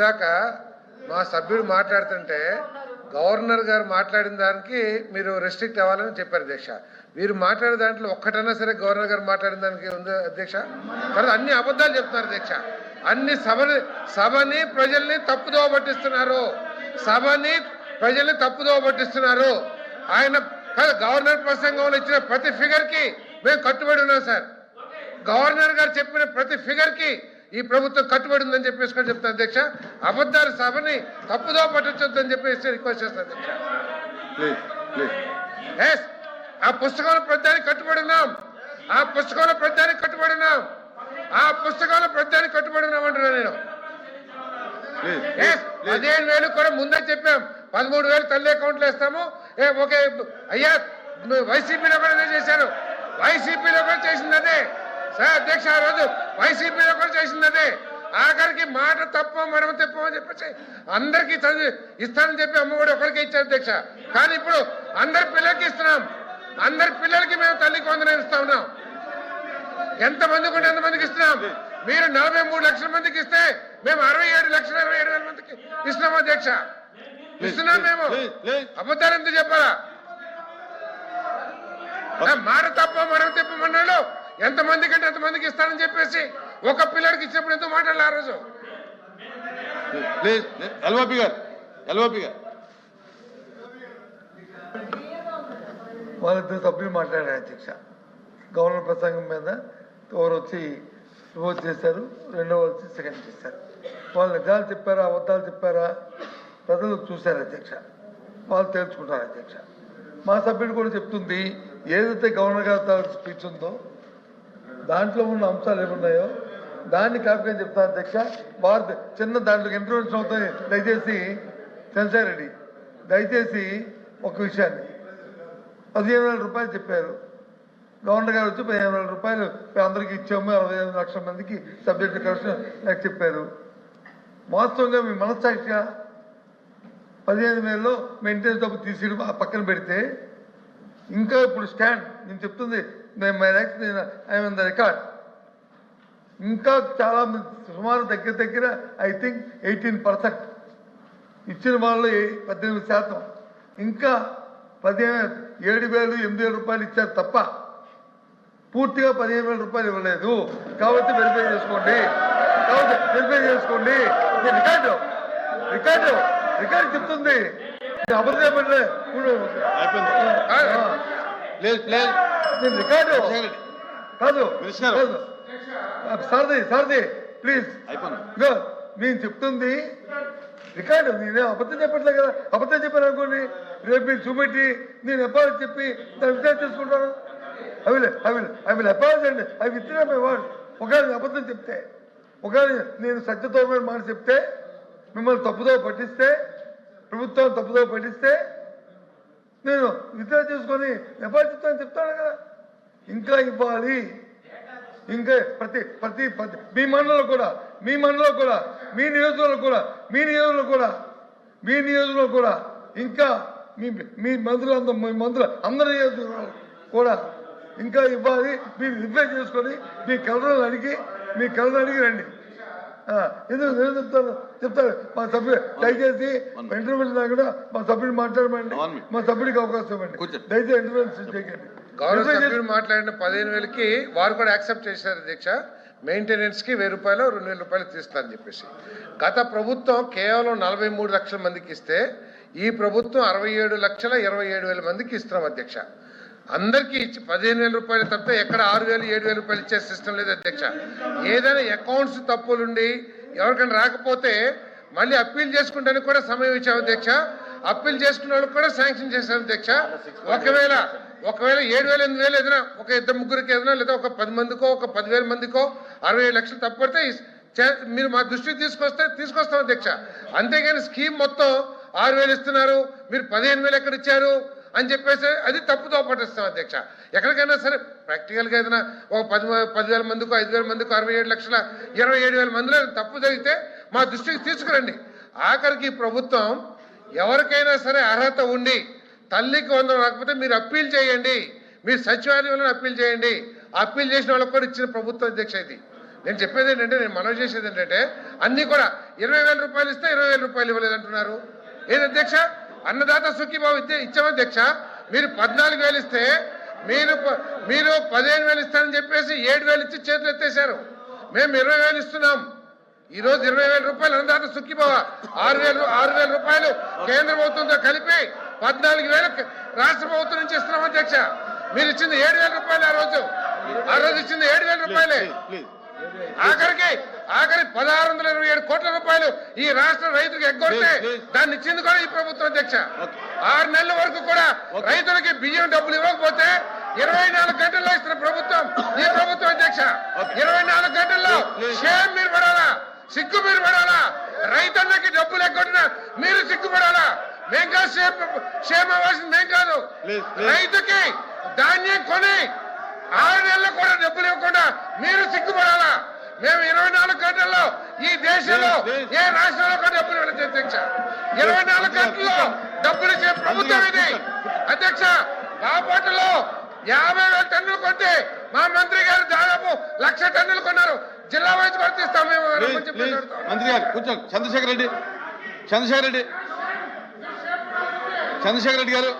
ఇందాక మా సభ్యుడు మాట్లాడుతుంటే గవర్నర్ గారు మాట్లాడిన దానికి మీరు రెస్ట్రిక్ట్ అవ్వాలని చెప్పారు అధ్యక్ష. మీరు మాట్లాడే దాంట్లో ఒక్కటన్నా సరే గవర్నర్ గారు మాట్లాడిన దానికి ఉంది అధ్యక్ష? తర్వాత అన్ని అబద్ధాలు చెప్తున్నారు అధ్యక్ష. అన్ని సభని సభని ప్రజల్ని తప్పుదోవ పట్టిస్తున్నారు. సభని ప్రజల్ని తప్పుదోవ పట్టిస్తున్నారు. ఆయన గవర్నర్ ప్రసంగంలో ఇచ్చిన ప్రతి ఫిగర్కి మేము కట్టుబడి ఉన్నాం సార్. గవర్నర్ గారు చెప్పిన ప్రతి ఫిగర్కి ఈ ప్రభుత్వం కట్టుబడి ఉందని చెప్పేసి కూడా చెప్తాను అధ్యక్ష. అబద్ధాల సభని తప్పుదో పట్టొద్దని చెప్పేసి రిక్వెస్ట్ చేస్తాను అధ్యక్ష. ఆ పుస్తకంలో ప్రతిదానికి కట్టుబడి ఉన్నాం. ఆ పుస్తకంలో ప్రతిదానికి కట్టుబడి ఉన్నాం. ఆ పుస్తకంలో ప్రతిదానికి కట్టుబడి ఉన్నాం అంటున్నా నేను. పదిహేను వేలు కూడా ముందే చెప్పాం. పదమూడు వేలు తల్లి అకౌంట్లో వేస్తాము. ఏ ఓకే అయ్యా వైసీపీలో కూడా చేశారు. వైసీపీలో కూడా చేసింది అదే. సార్ అధ్యక్ష ఆ రోజు వైసీపీలో కూడా చేసింది అదే ఆఖరికి మాట తప్ప మనం తెప్పమని చెప్పేసి అందరికీ చదివి ఇస్తానని చెప్పి అమ్మఒడి ఒకరికి ఇచ్చారు అధ్యక్ష. కానీ ఇప్పుడు అందరి పిల్లలకి ఇస్తున్నాం. అందరి పిల్లలకి మేము తల్లికి వందనం ఇస్తా ఉన్నాం. ఎంత మందికి ఉంటే ఎంతమందికి ఇస్తున్నాం. మీరు నలభై మూడు లక్షల మందికి ఇస్తే మేము అరవై ఏడు లక్షల ఇరవై ఏడు వేల మందికి ఇస్తున్నాం అధ్యక్ష. ఇస్తున్నాం మేము. అబద్ధాలు ఎందుకు చెప్పాలా? మాట తప్ప మనం తిప్పమన్నాడు ఎంత మంది కంటే ఎంత మందికి ఇస్తానని చెప్పేసి ఒక పిల్లడికి ఇచ్చినప్పుడు ఎందుకు మాట్లాడాలి ఆ రోజు? ప్లీజ్ ఎల్ఓపి గారు ఎల్ఓపి గారు. వాళ్ళిద్దరు సభ్యులు మాట్లాడారు అధ్యక్ష. గవర్నర్ ప్రసంగం మీద ఒకరు వచ్చి రిపోర్ట్ చేశారు రెండో వచ్చి సెకండ్ చేశారు. వాళ్ళు నిజాలు చెప్పారా అబద్ధాలు చెప్పారా? ప్రజలు చూశారు అధ్యక్ష. వాళ్ళు తెలుసుకుంటారు అధ్యక్ష. మా సభ్యుడు కూడా చెప్తుంది ఏదైతే గవర్నర్ గారి స్పీచ్ ఉందో దాంట్లో ఉన్న అంశాలు ఏమున్నాయో దాన్ని కాపీగా చెప్తాను అధ్యక్ష. వారు చిన్న దాంట్లో ఇంటర్వెన్షన్ అవుతాయి. దయచేసి సెన్సార్ రెడ్డి దయచేసి ఒక విషయాన్ని. పదిహేను వేల రూపాయలు చెప్పారు. గవర్నర్ గారు వచ్చి పదిహేను వేల రూపాయలు అందరికీ ఇచ్చాము. అరవై ఐదు లక్షల మందికి సబ్జెక్ట్ కమిషన్ నాకు చెప్పారు. వాస్తవంగా మీ మనస్సాక్షి పదిహేను వేలలో మెయింటెనెన్స్ డబ్బు తీసి ఆ పక్కన పెడితే ఇంకా ఇప్పుడు స్టాండ్ నేను చెప్తుంది మేము మై రైట్స్ నేను ఐఎమ్ ద రికార్డ్ ఇంకా చాలా సుమారు దగ్గర దగ్గర ఐ థింక్ ఎయిటీన్ పర్సెంట్ ఇచ్చిన వాళ్ళు పద్దెనిమిది శాతం. ఇంకా పదిహేను ఏడు వేలు ఎనిమిది వేల రూపాయలు ఇచ్చారు తప్ప పూర్తిగా పదిహేను వేల రూపాయలు ఇవ్వలేదు. కాబట్టి వెరిఫై చేసుకోండి. కాబట్టి వెరిఫై చేసుకోండి. రికార్డు. రికార్డు. రికార్డు చెప్తుంది. అబద్ధం ప్లీజ్ ప్లీజ్ నేను రికార్డు. కాదు మినిస్టర్. సారది సారది ప్లీజ్. అయిపోయింది. నేను చెప్తుంది రికార్డు నేనే అబద్ధం చెప్పట్లే కదా. అబద్ధం చెప్పాను అనుకోండి రేపు మీరు చూపెట్టి నేను ఎప్పుడు చెప్పి దాన్ని విచారణ చేసుకుంటాను. I will I will I will apology అండి ఐ విత్డ్రా మై వర్డ్ ఒకవేళ నేను అబద్ధం చెప్తే ఒకవేళ నేను సత్యతోమైన మాట చెప్తే మిమ్మల్ని తప్పుదో పట్టిస్తే ప్రభుత్వం తప్పుదో పట్టిస్తే నేను విత్డ్రా చేసుకొని ఎప్పుడు చెప్తాను చెప్తాను కదా. ఇంకా ఇవ్వాలి. ఇంకా ప్రతి ప్రతి ప్రతి మీ మండలంలో కూడా మీ మండలంలో కూడా మీ నియోజకవర్గంలో కూడా మీ నియోజకవర్గంలో కూడా మీ నియోజకవర్గంలో కూడా ఇంకా మీ మీ మంత్రులు అందరూ మీ మంత్రులు అందరి నియోజకవర్గాలు కూడా ఇంకా ఇవ్వాలి. మీరు రిప్లై చేసుకొని మీ కలర్లు అడిగి మీ కలర్లు అడిగి రండి. ఎందుకు నేను చెప్తాను చెప్తాను మా సభ్యులు దయచేసి ఇంటర్వ్యూ కూడా మా సభ్యుడు మాట్లాడమండి. మా సభ్యుడికి అవకాశం ఇవ్వండి. దయచేసి ఇంటర్వ్యూ చేయకండి. మాట్లాడిన పదిహేను వేలకి వారు కూడా యాక్సెప్ట్ చేశారు అధ్యక్ష మెయింటెనెన్స్కి వెయ్యి రూపాయలు రెండు వేల రూపాయలు తీస్తారని చెప్పేసి. గత ప్రభుత్వం కేవలం నలభై మూడు లక్షల మందికి ఇస్తే ఈ ప్రభుత్వం అరవై ఏడు లక్షల ఇరవై ఏడు వేల మందికి ఇస్తున్నాం అధ్యక్ష. అందరికీ ఇచ్చి పదిహేను వేల రూపాయలు తప్పితే ఎక్కడ ఆరు వేలు ఏడు వేల రూపాయలు ఇచ్చే సిస్టమ్ లేదు అధ్యక్ష. ఏదైనా అకౌంట్స్ తప్పులుండి ఎవరికైనా రాకపోతే మళ్ళీ అప్పీల్ చేసుకుంటానికి కూడా సమయం ఇచ్చాము అధ్యక్ష. అప్పీల్ చేసుకున్న వాళ్ళకి కూడా శాంక్షన్ చేశారు అధ్యక్ష. ఒకవేళ ఒకవేళ ఏడు వేల ఎనిమిది వేలు ఏదైనా ఒక ఇద్దరు ముగ్గురికి ఏదైనా లేదా ఒక పది మందికో ఒక పదివేల మందికో అరవై ఏడు లక్షలు తప్పడితే ఈ చే- మీరు మా దృష్టికి తీసుకొస్తే తీసుకొస్తాం అధ్యక్ష. అంతేగాని స్కీమ్ మొత్తం ఆరు వేలు ఇస్తున్నారు మీరు పదిహేను వేలు ఎక్కడ ఇచ్చారు? అని చెప్పేసి అది తప్పుతో పట్టిస్తాం అధ్యక్ష. ఎక్కడికైనా సరే ప్రాక్టికల్గా ఏదైనా ఒక పది పదివేల మందికి ఐదు వేల మందికి అరవై ఏడు లక్షల ఇరవై ఏడు వేల మందిలో తప్పు జరిగితే మా దృష్టికి తీసుకురండి. ఆఖరికి ప్రభుత్వం ఎవరికైనా సరే అర్హత ఉండి తల్లికి వందం రాకపోతే మీరు అప్పీల్ చేయండి. మీరు సచివాలయంలో అప్పీల్ చేయండి. అప్పీల్ చేసిన వాళ్ళకి కూడా ఇచ్చిన ప్రభుత్వ అధ్యక్ష ఇది. నేను చెప్పేది ఏంటంటే నేను మనవి చేసేది ఏంటంటే అన్నీ కూడా ఇరవై వేల రూపాయలు ఇస్తే ఇరవై వేల రూపాయలు ఇవ్వలేదు అంటున్నారు. ఏది అధ్యక్ష? అన్నదాత సుఖీభావ ఇచ్చే ఇచ్చామని దీక్ష. మీరు పద్నాలుగు వేలు ఇస్తే మీరు మీరు పదిహేను వేలు ఇస్తారని చెప్పేసి ఏడు వేలు ఇచ్చి చేతులు ఎత్తేసారు మేము ఇరవై వేలు ఇస్తున్నాం. ఈ రోజు ఇరవై వేల రూపాయలు అన్నదాత సుఖీభావ. ఆరు వేలు ఆరు వేల రూపాయలు కేంద్ర ప్రభుత్వంతో కలిపి పద్నాలుగు వేలు రాష్ట్ర ప్రభుత్వం నుంచి ఇస్తున్నాం అధ్యక్ష మీరు ఇచ్చింది ఏడు వేల రూపాయలు ఆ రోజు. ఆ రోజు ఇచ్చింది ఏడు వేల రూపాయలే. ఆఖరికి ఆఖరి పదహారు వందల ఇరవై ఏడు కోట్ల రూపాయలు ఈ రాష్ట్ర రైతులకు ఎగ్గొడితే. దాన్ని ఇచ్చింది కూడా ఈ ప్రభుత్వం అధ్యక్ష. ఆరు నెలల వరకు కూడా. రైతులకి బియ్యం డబ్బులు ఇవ్వకపోతే ఇరవై నాలుగు గంటల్లో ఇస్తున్న ప్రభుత్వం ఈ ప్రభుత్వం అధ్యక్ష. ఇరవై నాలుగు గంటల్లో. షేమ్ మీరు పడాలా సిగ్గు మీరు పడాలా రైతన్నకి డబ్బులు ఎగ్గొట్టిన మీరు సిగ్గుపడాలా మేం కాదు షేమ్ షేమ్ అవ్వాల్సింది మేం కాదు. రైతుకి ధాన్యం కొని ఆరు నెలలు కూడా డబ్బులు ఇవ్వకుండా మీరు సిగ్గుపడాలా? మేము ఇరవై నాలుగు గంటల్లో ఈ దేశంలో. ఏ రాష్ట్రంలో కూడా డబ్బులు అధ్యక్ష ఇరవై నాలుగు గంటల్లో డబ్బులు ఇచ్చే ప్రభుత్వం ఇది. అధ్యక్ష బాపట్లలో యాభై వేల టన్నులు కొంటే మా మంత్రి గారు దాదాపు లక్ష టన్నులు కొన్నారు. జిల్లా వైజ్ వర్తిస్తాం మేము. మంత్రి గారు కూర్చోండి. చంద్రశేఖర్ రెడ్డి. చంద్రశేఖర్ రెడ్డి. చంద్రశేఖర్ రెడ్డి గారు.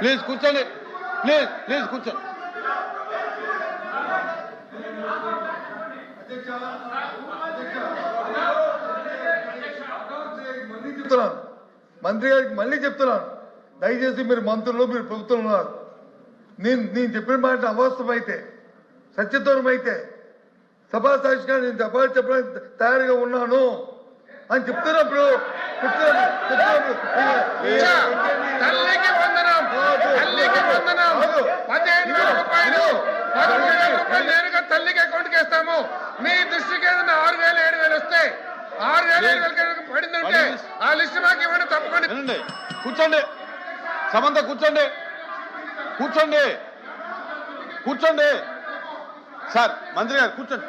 ప్లీజ్ కూర్చోండి. ప్లీజ్ ప్లీజ్ కూర్చోండి చెప్తున్నాను. మంత్రి గారికి మళ్ళీ చెప్తున్నాను. దయచేసి మీరు మంత్రులు మీరు ప్రభుత్వం ఉన్నారు. నేను నేను చెప్పిన మాట అవాస్తవమైతే సత్యదూరం అయితే సభా సాక్షిగా నేను సభ చెప్పడానికి తయారుగా ఉన్నాను అని చెప్తున్నప్పుడు చెప్తున్నప్పుడు తల్లికి వందనం తల్లికి పదిహేను వేల రూపాయలు పదమూడు వేల రూపాయలు నేరుగా తల్లికి అకౌంట్కి వేస్తాము మీ దృష్టికి ఏదైనా ఆరు వేలు ఏడు వేలు వస్తే ఆరు వేలు ఏడు వేలు కనుక పడిందంటే ఆ లిస్ట్ మాకు ఇవ్వండి తప్పకుండా కూర్చోండి. సమంత కూర్చోండి. కూర్చోండి. కూర్చోండి. సార్ మంత్రి గారు కూర్చోండి.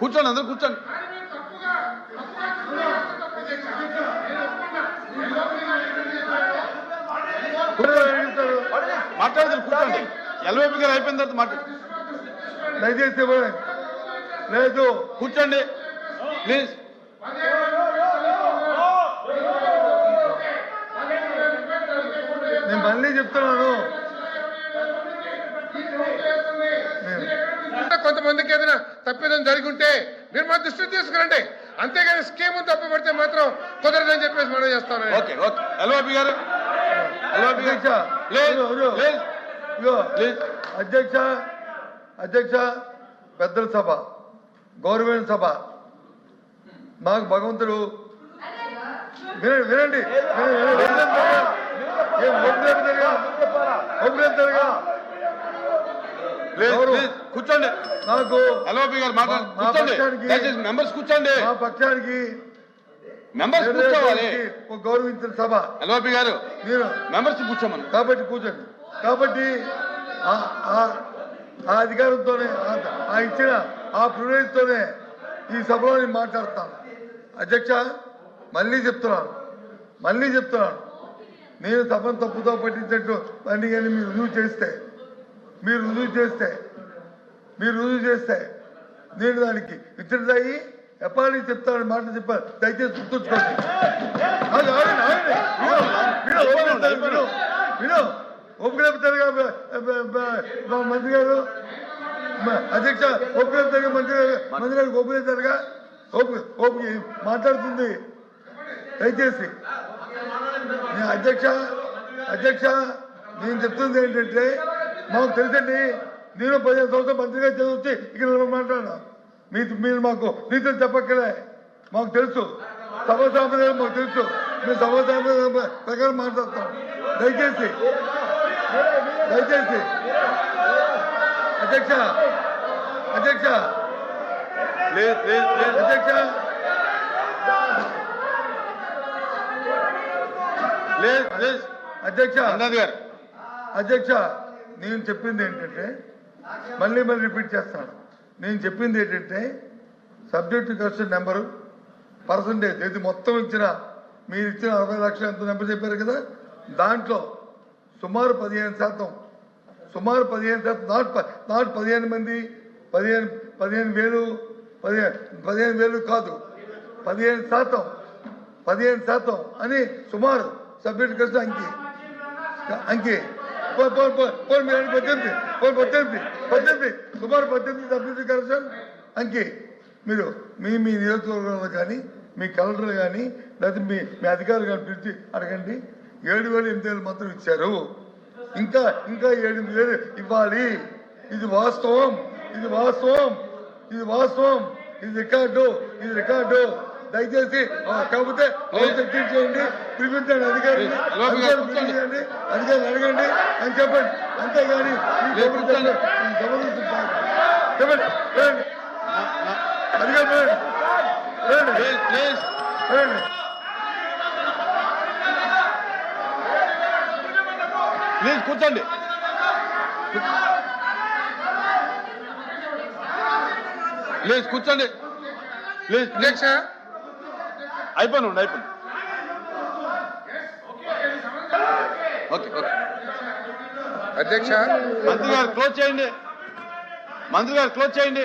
కూర్చోండి అందరూ కూర్చోండి. మాట్లాడదు కూర్చోండి. ఎల్వైపీ గారు అయిపోయిన తర్వాత మాట్లాడు దయచేసి. లేదు. కూర్చోండి. ప్లీజ్. నేను మళ్ళీ చెప్తున్నాను. కొంతమందికి ఏదైనా తప్పిదం జరిగి ఉంటే మీరు మా దృష్టికి తీసుకురండి. అంతేగాని స్కీమ్ తప్పుపడితే మాత్రం కుదరదని చెప్పేసి మనం చేస్తాను ఓకే ఓకే. ఎల్వైపీ గారు. అధ్యక్ష. అధ్యక్ష అధ్యక్ష పెద్దల సభ గౌరవమైన సభ. మాకు భగవంతుడు వినండి వినండి కూర్చోండి. నాకు గారు మెంబర్స్ కూర్చోండి. మా పక్షానికి మెంబర్స్ కూర్చోవాలి. ఒక గౌరవించిన సభ. ఎల్ఓపి గారు. నేను మెంబర్స్ కూర్చోమని. కాబట్టి కూర్చోండి. కాబట్టి ఆ- అధికారంతోనే ఆ- ఇచ్చిన ఆ ప్రివిలేజ్తోనే ఈ సభలో నేను మాట్లాడతాను. అధ్యక్ష మళ్ళీ చెప్తున్నాను. మళ్ళీ చెప్తున్నాను. నేను సభను తప్పుతో పట్టించినట్టు అన్ని కానీ మీరు రుజువు చేస్తే మీరు రుజువు చేస్తే మీరు రుజువు చేస్తే నేను దానికి ఇతరుదయ్యి ఎప్పటి చెప్తానని మాట చెప్పాను దయచేసి గుర్తుంచుకోండి. విను, మంత్రి గారు? అధ్యక్ష ఓపిక లేపుతారుగా మంత్రి గారు? మంత్రి ఓపిక ఓపిక మాట్లాడుతుంది. దయచేసి. అధ్యక్ష అధ్యక్ష నేను చెప్తుంది ఏంటంటే మాకు తెలుసండి నేను పదిహేను సంవత్సరాలు మంత్రిగా చదివితే ఇక్కడ నిలబడి మాట్లాడా మీ మీరు మాకు నీతులు చెప్పక్కలే మాకు తెలుసు. సభ సాంప్రదాయం మాకు తెలుసు. మేము సభ సాంప్రదాయం ప్రకారం మాట్లాడతాం. దయచేసి. దయచేసి. అధ్యక్ష. అధ్యక్ష. అధ్యక్ష. అధ్యక్ష. అధ్యక్ష నేను చెప్పింది ఏంటంటే మళ్ళీ మళ్ళీ రిపీట్ చేస్తాను. నేను చెప్పింది ఏంటంటే సబ్జెక్టు క్వశ్చన్ నెంబరు పర్సంటేజ్ ఇది మొత్తం ఇచ్చిన మీరు ఇచ్చిన అరవై లక్షలు ఎంత నెంబర్ చెప్పారు కదా? దాంట్లో సుమారు పదిహేను శాతం సుమారు పదిహేను శాతం నాట్ నాట్ పదిహేను మంది పదిహేను పదిహేను వేలు పదిహేను పదిహేను వేలు కాదు పదిహేను శాతం పదిహేను శాతం అని సుమారు సబ్జెక్టు కలిసి అంకి అంకి. పో- పో- పో- పోనీ మీరు అంటే పద్దెనిమిది పోనీ పద్దెనిమిది పద్దెనిమిది సుమారు పద్దెనిమిది అభివృద్ధి కరెక్షన్ అంకే మీరు మీ మీ నియోజకవర్గంలో కానీ మీ కలెక్టర్ కానీ లేకపోతే మీ మీ అధికారులు కానీ పిలిచి అడగండి ఏడు వేలు ఎనిమిది వేలు మాత్రం ఇచ్చారు. ఇంకా ఇంకా ఏడు వేలు ఇవ్వాలి. ఇది వాస్తవం. ఇది వాస్తవం. ఇది వాస్తవం. ఇది రికార్డు. ఇది రికార్డు. దయచేసి ఆ, కాకపోతే ఎక్టివ్ చేయండి పిలిపించండి కూర్చోండి. పిలిపించండి అధికారులు అడగండి అని చెప్పండి అంతేగాని. చెప్పండి. అధికారులు. ప్లీజ్ కూర్చోండి ప్లీజ్ కూర్చోండి ప్లీజ్ ప్లీజ్ ఓకే ఓకే. అధ్యక్ష. మంత్రి గారు క్లోజ్ చేయండి. మంత్రి గారు క్లోజ్ చేయండి.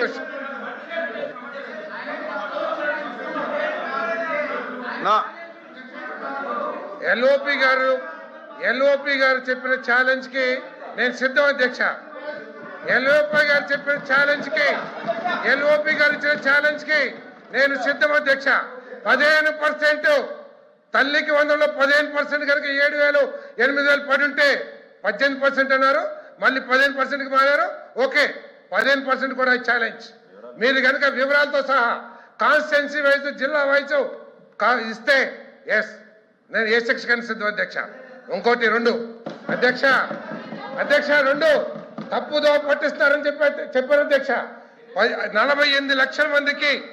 నా. ఎల్ఓపి గారు ఎల్ఓపి గారు చెప్పిన ఛాలెంజ్కి నేను సిద్ధం అధ్యక్ష. ఎల్ఓపి గారు చెప్పిన ఛాలెంజ్కి ఎల్ఓపి గారు ఇచ్చిన ఛాలెంజ్కి నేను సిద్ధం అధ్యక్ష. పదిహేను పర్సెంట్. తల్లికి వందలో పదిహేను పర్సెంట్ కనుక ఏడు వేలు ఎనిమిది వేలు పడి ఉంటే పద్దెనిమిది పర్సెంట్ అన్నారు. మళ్ళీ పదిహేను పర్సెంట్కి మారారు. ఓకే పదిహేను పర్సెంట్ కూడా ఛాలెంజ్ మీరు కనుక వివరాలతో సహా కాన్స్టిట్యున్సీ వైజ్ జిల్లా వైజ్ కా- ఇస్తే ఎస్ నేను ఏ సెక్షన్ సిద్ధం అధ్యక్ష? ఇంకోటి రెండు. అధ్యక్ష అధ్యక్ష రెండు. తప్పుదో పట్టిస్తారని చెప్పి చెప్పారు అధ్యక్ష. నలభై ఎనిమిది లక్షల మందికి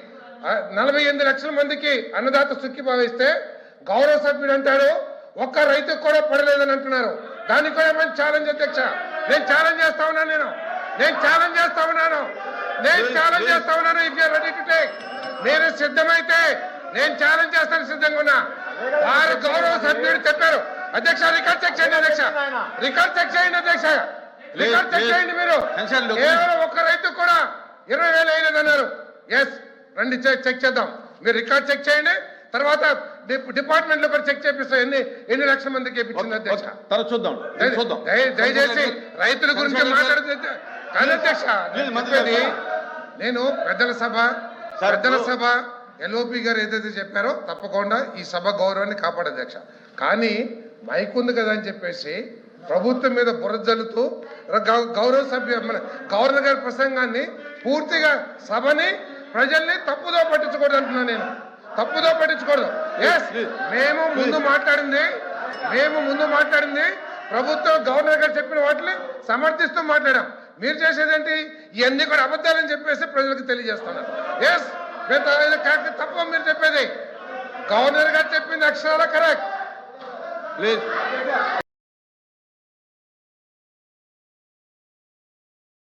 నలభై ఎనిమిది లక్షల మందికి అన్నదాత సుఖి భావిస్తే గౌరవ సభ్యుడు అంటాడు ఒక్క రైతుకు కూడా పడలేదని అంటున్నారు. దానికి కూడా మంచి ఛాలెంజ్ అధ్యక్ష నేను ఛాలెంజ్ చేస్తా ఉన్నాను నేను. నేను ఛాలెంజ్ చేస్తా ఉన్నాను. నేను ఛాలెంజ్ చేస్తా ఉన్నాను if you ready to take మీరు సిద్ధమైతే నేను ఛాలెంజ్ చేస్తాను సిద్ధంగా ఉన్నా. వారు గౌరవ సభ్యుడు చెప్పారు. అధ్యక్ష రికార్డ్ చెక్ చేయండి అధ్యక్ష. రికార్డ్ చెక్ చేయండి అధ్యక్ష. Record check. చేయండి మీరు. కేవలం ఒక్క రైతు కూడా ఇరవై వేలు అయినదన్నారు ఎస్ రండి చెక్ చెక్ చేద్దాం. మీరు రికార్డ్ చెక్ చేయండి. తర్వాత డిపార్ట్మెంట్లో కూడా చెక్ చేపిస్తాం. ఎన్ని ఎన్ని లక్షల మందికి ఇప్పించింది అధ్యక్ష? చూద్దాం. దయ- చూద్దాం. దయ- దయచేసి రైతుల గురించి మాట్లాడుతుంది కానీ అధ్యక్ష లేదు, నేను పెద్దల సభ పెద్దల సభ ఎల్ఓపి గారు ఏదైతే చెప్పారో తప్పకుండా ఈ సభ గౌరవాన్ని కాపాడు అధ్యక్ష. కానీ మైక్ ఉంది కదా అని చెప్పేసి ప్రభుత్వం మీద బురద జల్లుతూ గౌ- గౌరవ సభ్య మన గవర్నర్ గారి ప్రసంగాన్ని పూర్తిగా సభని ప్రజల్ని తప్పుదో పట్టించకూడదు అంటున్నాను నేను. తప్పుదో పట్టించకూడదు. ఎస్ మేము ముందు మాట్లాడింది మేము ముందు మాట్లాడింది ప్రభుత్వం గవర్నర్ గారు చెప్పిన వాటిని సమర్థిస్తూ మాట్లాడాం. మీరు చేసేదేంటి? ఇవన్నీ కూడా అబద్ధాలని చెప్పేసి ప్రజలకు తెలియజేస్తున్నారు. ఎస్ తప్ప మీరు చెప్పేది. గవర్నర్ గారు చెప్పింది అక్షరాల కరెక్ట్. ప్లీజ్